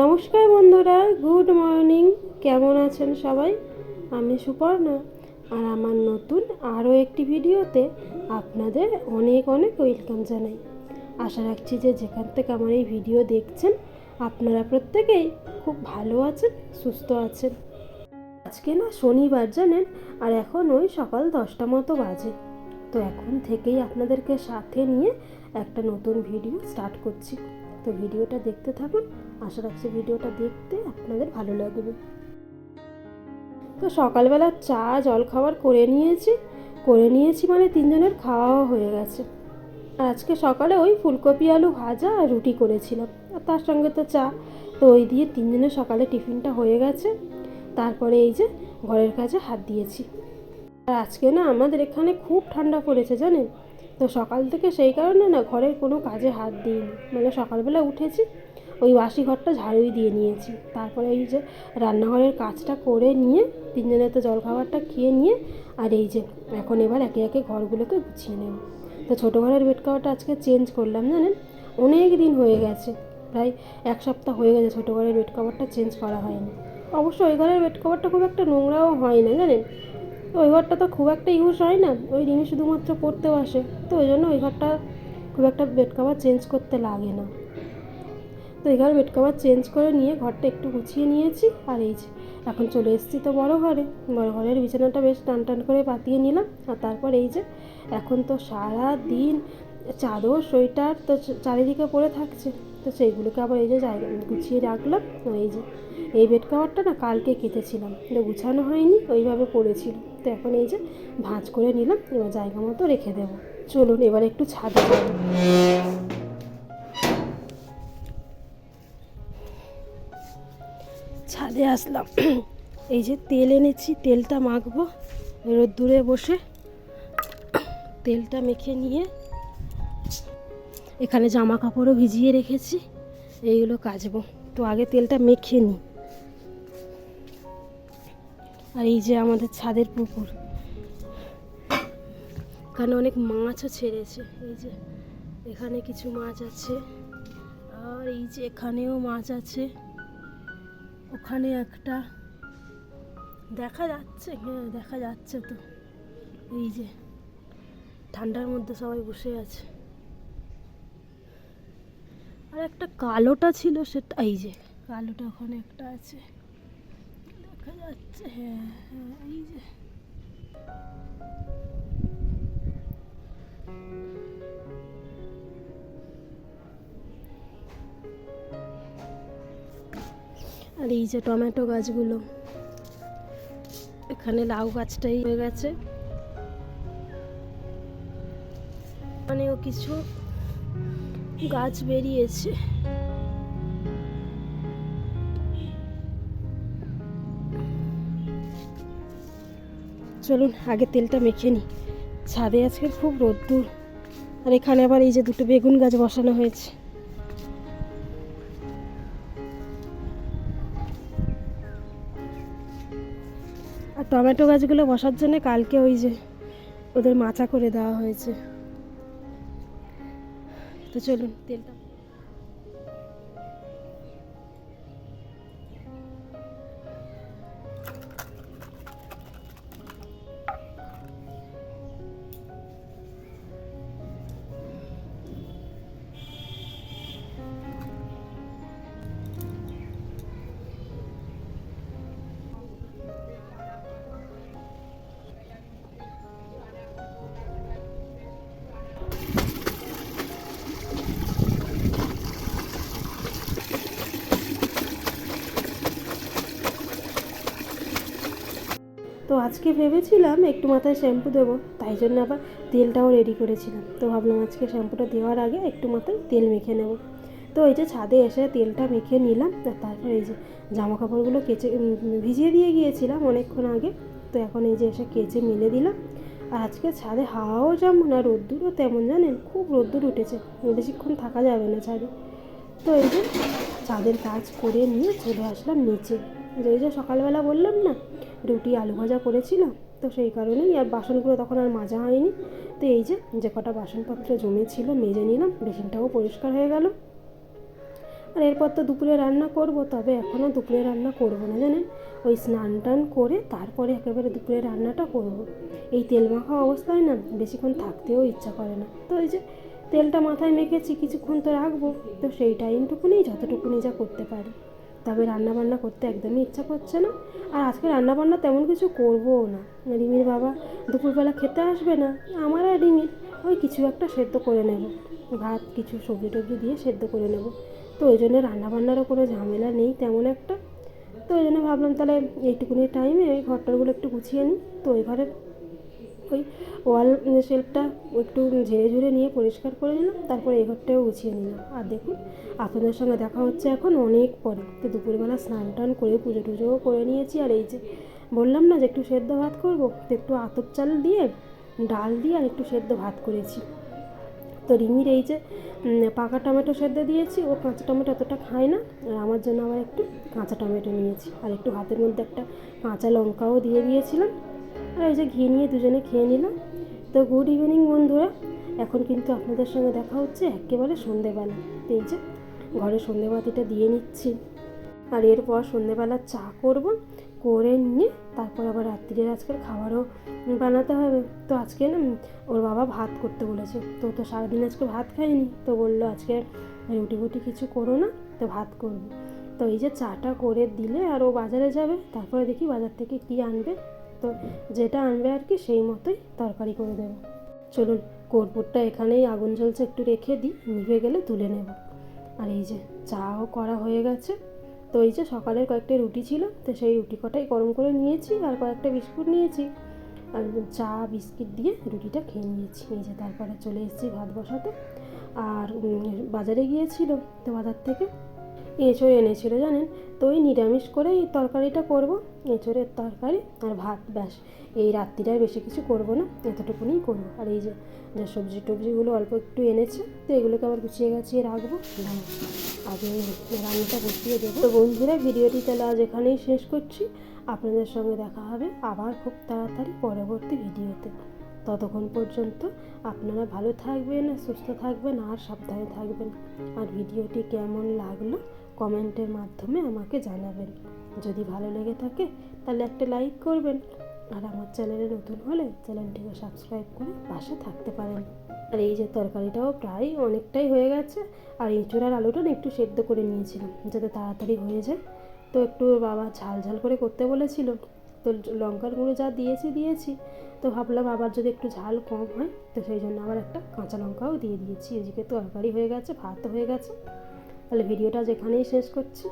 নমস্কার বন্ধুরা, good morning. কেমন আছেন সবাই? আমি সুপর্ণা। আর আমার নতুন আরও একটি ভিডিওতে আপনাদের অনেক অনেক ওয়েলকাম জানাই। আশা রাখছি যে যেখান থেকে আমার এই ভিডিও দেখছেন, আপনারা প্রত্যেকেই খুব ভালো আছেন, সুস্থ আছেন। আজকে না শনিবার জানেন, আর এখন ওই সকাল দশটা মতো বাজে। তো এখন থেকেই আপনাদেরকে সাথে নিয়ে একটা নতুন ভিডিও স্টার্ট করছি। তো ভিডিওটা দেখতে থাকুন আশা রাখছি ভিডিওটা দেখতে আপনাদের ভালো লাগবে। তো সকালবেলা চা, জল খাবার করে নিয়েছি। করে নিয়েছি মানে তিনজনের খাওয়াও হয়ে গেছে। আর আজকে সকালে ওই ফুলকপি, আলু ভাজা আর রুটি করেছিলাম। আর তার সঙ্গে তো চা। তো ওই দিয়ে তিনজনের সকালে টিফিনটা হয়ে গেছে। তারপরে এই যে ঘরের কাজে হাত দিয়েছি। আর আজকে না আমাদের এখানে খুব ঠান্ডা পড়েছে জানেন? তো সকাল থেকে সেই কারণে না ঘরের কোনো কাজে হাত দিইনি। মানে সকালবেলা উঠেছি ওই বাসি ঘরটা ঝাড়ুই দিয়ে নিয়েছি। তারপরে এই যে রান্নাঘরের কাজটা করে নিয়ে তিনজনের তো জলখাবারটা খেয়ে নিয়ে, আর এই যে এখন এবার একে একে ঘরগুলোকে গুছিয়ে নেব। তো ছোটো ঘরের বেড কাভারটা আজকে চেঞ্জ করলাম, জানেন? অনেক দিন হয়ে গেছে, প্রায় এক সপ্তাহ হয়ে গেছে ছোটো ঘরের বেড কাভারটা চেঞ্জ করা হয়নি। অবশ্য ওই ঘরের বেড কাভারটা খুব একটা নোংরাও হয় না, জানেন? ওই ঘরটা তো খুব একটা ইউজ হয় না, ওই রিমি শুধুমাত্র পড়তেও আসে। তো ওই জন্য ওই ঘরটা খুব একটা বেড কাভার চেঞ্জ করতে লাগে না। তো ঘর বেড কাভার চেঞ্জ করে নিয়ে ঘরটা একটু গুছিয়ে নিয়েছি, আর এই যে, এখন চলে এসেছি তো বড় ঘরে। বড় ঘরের বিছানাটা বেশ টান টান করে পাতিয়ে নিলাম, আর তারপর এই যে, এখন তো সারা দিন চাদর, সোয়েটার তো চারিদিকে পড়ে থাকছে। তো সেইগুলোকে আবার এই যে গুছিয়ে রাখলাম। এই যে, এই বেড কাভারটা না কালকে কেটেছিলাম এটা গুছানো হয়নি, ওইভাবে পড়েছিল। তো এখন এই যে, ভাঁজ করে নিলাম, এবার জায়গা মতো রেখে দেবো। চলুন এবার একটু ছাদে যাব আসলাম। এই যে তেল এনেছি, তেলটা মাখবো। রোদ্দুরে বসে তেলটা মেখে নিয়ে এখানে জামা কাপড়ও ভিজিয়ে রেখেছি। এইগুলো কাচবো। তো আগে তেলটা মেখে নিই আর এই যে আমাদের ছাদের পুকুর। এখানে অনেক মাছও ছেড়েছে। এই যে এখানে কিছু মাছ আছে। আর এই যে এখানেও মাছ আছে। ওখানে একটা দেখা যাচ্ছে হ্যাঁ দেখা যাচ্ছে তো। এই যে, ঠান্ডার মধ্যে সবাই বসে আছে। আর একটা কালোটা ছিল সেটা, এই যে, কালোটা ওখানে একটা আছে। দেখা যাচ্ছে হ্যাঁ হ্যাঁ এই যে। আর এই যে টমেটো গাছগুলো। এখানে লাউ গাছটাই হয়ে গেছে। ওখানেও কিছু গাছ বেরিয়েছে। চলুন, আগে তেলটা মেখে নিই। ছাদে আজকে খুব রোদ্দুর। আর এখানে আবার এই যে দুটো বেগুন গাছ বসানো হয়েছে। টমেটো গাছগুলো বসার জন্য কালকে ওই যে ওদের মাচা করে দেওয়া হয়েছে। তো চলুন, তেলটা তো আজকে ভেবেছিলাম একটু মাথায় শ্যাম্পু দেবো, তাই জন্য আবার তেলটাও রেডি করেছিলাম। তো ভাবলাম আজকে শ্যাম্পুটা দেওয়ার আগে একটু মাথায় তেল মেখে নেব। তো এই যে ছাদে এসে তেলটা মেখে নিলাম, আর তারপর এই যে জামা কাপড়গুলো কেচে ভিজিয়ে দিয়ে গিয়েছিলাম অনেকক্ষণ আগে। তো এখন এই যে এসে কেচে মেলে দিলাম। আর আজকে ছাদে হাওয়াও যেমন আর রোদ্দুরও তেমন জানেন, খুব রোদ্দুর উঠেছে, বেশিক্ষণ থাকা যাবে না ছাদে। তো এই যে ছাদের কাজ করে নিয়ে চলে আসলাম নিচে। যে ওই যে সকালবেলা বললাম না, রুটি, আলু ভাজা করেছিলাম, তো সেই কারণেই আর বাসনগুলো তখন আর মাজা হয়নি। তো এই যে যে কটা বাসনপত্র জমেছিল, মেজে নিলাম, বেসিনটাও পরিষ্কার হয়ে গেল। আর এরপর তো দুপুরে রান্না করব, তবে এখনও দুপুরে রান্না করব না, জানেন? ওই স্নান টান করে তারপরে একেবারে দুপুরে রান্নাটা করব। এই তেল মাখা অবস্থায় না, বেশিক্ষণ থাকতেও ইচ্ছা করে না। তো এই যে, তেলটা মাথায় মেখেছি, কিছুক্ষণ তো রাখব, তো সেই টাইমটুকুনি যতটুকুনি যা করতে পারি। তবে রান্না বান্না করতে একদমই ইচ্ছা করছে না। আর আজকে রান্না বান্না তেমন কিছু করবোও না। রিমির বাবা দুপুরবেলা খেতে আসবে না, আমার আর রিমির ওই কিছু একটা সেদ্ধ করে নেব। ভাত কিছু সবজি টবজি দিয়ে সেদ্ধ করে নেব। তো ওই জন্য রান্নাবান্নারও কোনো ঝামেলা নেই তেমন একটা। তো ওই জন্য ভাবলাম তাহলে এইটুকুনি টাইমে ওই ঘরটারগুলো একটু গুছিয়ে নিই। তো ওই ঘরের ওই ওয়াল শেলফটা একটু ঝেড়ে ঝুড়ে নিয়ে পরিষ্কার করে নিলাম, তারপরে এই ঘরটাও গুছিয়ে নিলাম। আর দেখুন, আপনাদের সঙ্গে দেখা হচ্ছে এখন অনেক পরে। তো দুপুরবেলা স্নান টান করে পুজো টুজোও করে নিয়েছি, আর এই যে বললাম না যে একটু সেদ্ধ ভাত করব তো একটু আতপ চাল দিয়ে, ডাল দিয়ে আর একটু সেদ্ধ ভাত করেছি। তো রিমির এই যে পাকা টমেটো সেদ্ধ দিয়েছি, ও কাঁচা টমেটো অতটা খায় না, আর আমার জন্য আবার একটু কাঁচা টমেটো নিয়েছি। আর একটু হাতের মধ্যে একটা কাঁচা লঙ্কাও দিয়ে দিয়েছিলাম আর এই যে ঘি নিয়ে দুজনে খেয়ে নিলাম তো গুড ইভিনিং বন্ধুরা, এখন কিন্তু আপনাদের সঙ্গে দেখা হচ্ছে একেবারে সন্ধেবেলা। এই যে ঘরে সন্ধেবাতিটা দিয়ে নিচ্ছি। আর এরপর সন্ধেবেলা চা করব, করে নিয়ে তারপর আবার রাত্রিরের আজকের খাবারও বানাতে হবে। তো আজকে না ওর বাবা ভাত করতে বলেছে। তো তো সারাদিন আজকে ভাত খায়নি তো বলল আজকে রুটি ফুটি কিছু করো না, তো ভাত করব। তো এই যে চাটা করে দিলে আর ও বাজারে যাবে, তারপরে দেখি বাজার থেকে কি আনবে। তো যেটা আনবে আর কি সেই মতোই তরকারি করে দেবো। চলুন, কর্পূরটা এখানেই আগুন জ্বলছে, একটু রেখে দিই, নিভে গেলে তুলে নেব। আর এই যে চাও করা হয়ে গেছে, তো এই যে সকালের কয়েকটা রুটি ছিল, তো সেই রুটি কটাই গরম করে নিয়েছি আর কয়েকটা বিস্কুট নিয়েছি। আর চা, বিস্কিট দিয়ে রুটিটা খেয়ে নিয়েছি। এই যে তারপরে চলে এসেছি ভাত বসাতে। আর বাজারে গিয়েছিল তো বাজার থেকে এঁচড় এনেছিল, জানেন? তো ওই নিরামিষ করে এই তরকারিটা করব, এঁচড়ের তরকারি আর ভাত, ব্যাস। এই রাত্রিটা আর বেশি কিছু করব না এতটুকুনি করব। আর এই যে যে সবজি টবজিগুলো অল্প একটু এনেছে, তো এগুলোকে আবার গুছিয়ে গাছিয়ে রাখব। আগে রান্নাটা গুছিয়ে দেবো। তো বন্ধুরা, ভিডিওটি তাহলে আজ এখানেই শেষ করছি। আপনাদের সঙ্গে দেখা হবে আবার খুব তাড়াতাড়ি পরবর্তী ভিডিওতে। ততক্ষণ পর্যন্ত আপনারা ভালো থাকবেন, সুস্থ থাকবেন আর সাবধানে থাকবেন। আর ভিডিওটি কেমন লাগল কমেন্টের মাধ্যমে আমাকে জানাবেন। যদি ভালো লেগে থাকে, তাহলে একটা লাইক করবেন। আর আমার চ্যানেলে নতুন হলে চ্যানেলটিকে সাবস্ক্রাইব করে পাশে থাকতে পারেন। আর এই যে তরকারিটাও প্রায় অনেকটাই হয়ে গেছে, আর এঁচোড় আর আলুটা একটু সেদ্ধ করে নিয়েছিলাম, যাতে তাড়াতাড়ি হয়ে যায়। তো একটু বাবা ঝাল ঝাল করে করতে বলেছিল, তো লঙ্কার গুঁড়ো যা দিয়েছি দিয়েছি। তো ভাবলাম আবার যদি একটু ঝাল কম হয়, তো সেই জন্য আবার একটা কাঁচা লঙ্কাও দিয়ে দিয়েছি। এদিকে তরকারি হয়ে গেছে ভাত হয়ে গেছে। তাহলে ভিডিওটা যেখানেই শেষ করছি।